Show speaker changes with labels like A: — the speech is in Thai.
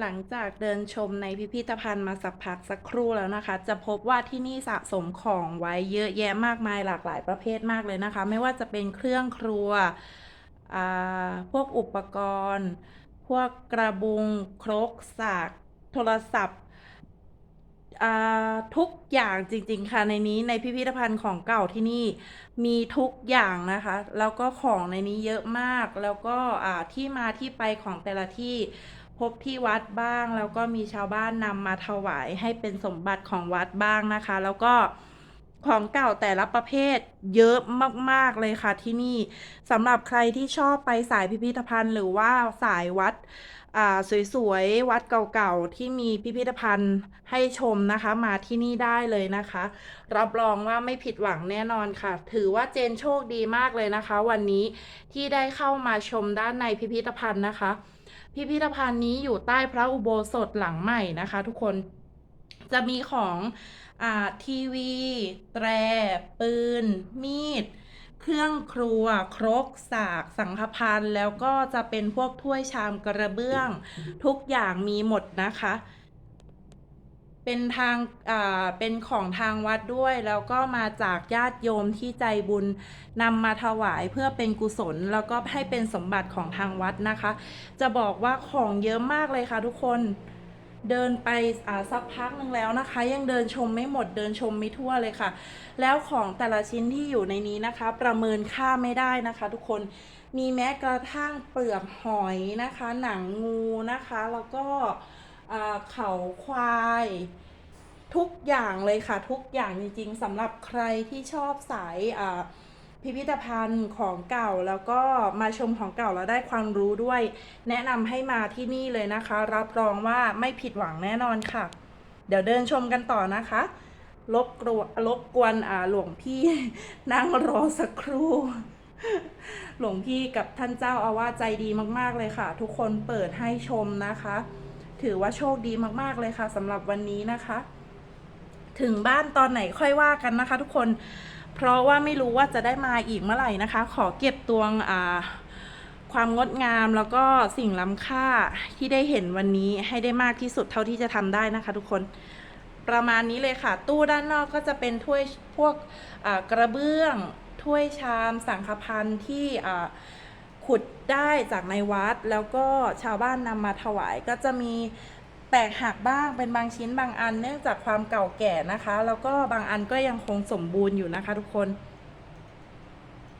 A: หลังจากเดินชมในพิพิธภัณฑ์มาสักพักสักครู่แล้วนะคะ จะพบว่าที่นี่สะสมของไว้เยอะแยะมากมายหลากหลายประเภทมากเลยนะคะ ไม่ว่าจะเป็นเครื่องครัว พวกอุปกรณ์ พวกกระบุง ครกสากโทรศัพท์ทุกอย่างจริงๆค่ะในนี้ในพิพิธภัณฑ์ของเก่าที่นี่มีทุกอย่างนะคะ แล้วก็ของในนี้เยอะมากแล้วก็ที่มาที่ไปของแต่ละที่ พบที่วัดบ้าง แล้วก็มีชาวบ้านนำมาถวายให้เป็นสมบัติของวัดบ้างนะคะ แล้วก็ของเก่าแต่ละประเภทเยอะมาก ๆ เลยค่ะที่นี่สำหรับใครที่ชอบไปสายพิพิธภัณฑ์ หรือว่าสายวัดอ่าสวย ๆ วัดเก่าๆ ที่มีพิพิธภัณฑ์ให้ชมนะคะ มาที่นี่ได้เลยนะคะ รับรองว่าไม่ผิดหวังแน่นอนค่ะ ถือว่าเจนโชคดีมากเลยนะคะ วันนี้ที่ได้เข้ามาชมด้านในพิพิธภัณฑ์นะคะ พิพิธภัณฑ์นี้อยู่ใต้พระอุโบสถหลังใหม่นะคะ ทุกคนจะมีของอทีวี แตร ปืน มีด เครื่องครัว ครก สาก สังฆพันธ์แล้วก็จะเป็นพวกถ้วยชามกระเบื้อง ทุกอย่างมีหมดนะคะ เป็นทางอ่าเป็นของทางวัดด้วย แล้วก็มาจากญาติโยมที่ใจบุญนำมาถวายเพื่อเป็นกุศล แล้วก็ให้เป็นสมบัติของทางวัดนะคะ จะบอกว่าของเยอะมากเลยค่ะทุกคนเดินไปอ่าสักพักหนึ่งแล้วนะคะ ยังเดินชมไม่หมดเดินชมไม่ทั่วเลยค่ะ แล้วของแต่ละชิ้นที่อยู่ในนี้นะคะ ประเมินค่าไม่ได้นะคะ ทุกคนมีแม้กระทั่งเปลือกหอยนะคะ หนังงูนะคะ แล้วก็ เขาควาย ทุกอย่างเลยค่ะ ทุกอย่างจริงๆสำหรับใครที่ชอบสายพิพิธภัณฑ์ของเก่าแล้วก็มาชมของเก่าแล้วได้ความรู้ด้วย แนะนำให้มาที่นี่เลยนะคะ รับรองว่าไม่ผิดหวังแน่นอนค่ะ เดี๋ยวเดินชมกันต่อนะคะลบกลัวลบกวนอ่าหลวงพี่นั่งรอสักครู่ หลวงพี่กับท่านเจ้าอาวาสใจดีมาก ๆ เลยค่ะ ทุกคนเปิดให้ชมนะคะ ถือว่าโชคดีมากๆเลยค่ะสำหรับวันนี้นะคะ ถึงบ้านตอนไหนค่อยว่ากันนะคะ ทุกคนเพราะว่าไม่รู้ว่าจะได้มาอีกเมื่อไหร่นะคะ ขอเก็บตวงอ่าความงดงามแล้วก็สิ่งล้ำค่าที่ได้เห็นวันนี้ให้ได้มากที่สุดเท่าที่จะทำได้นะคะ ทุกคนประมาณนี้เลยค่ะ ตู้ด้านนอกก็จะเป็นถ้วยพวกกระเบื้องถ้วยชามสังฆพันธ์ที่ ขุดได้จากในวัด แล้วก็ชาวบ้านนำมาถวายก็จะมีแตกหักบ้างเป็นบางชิ้นบางอันเนื่องจากความเก่าแก่นะคะ แล้วก็บางอันก็ยังคงสมบูรณ์อยู่นะคะทุกคน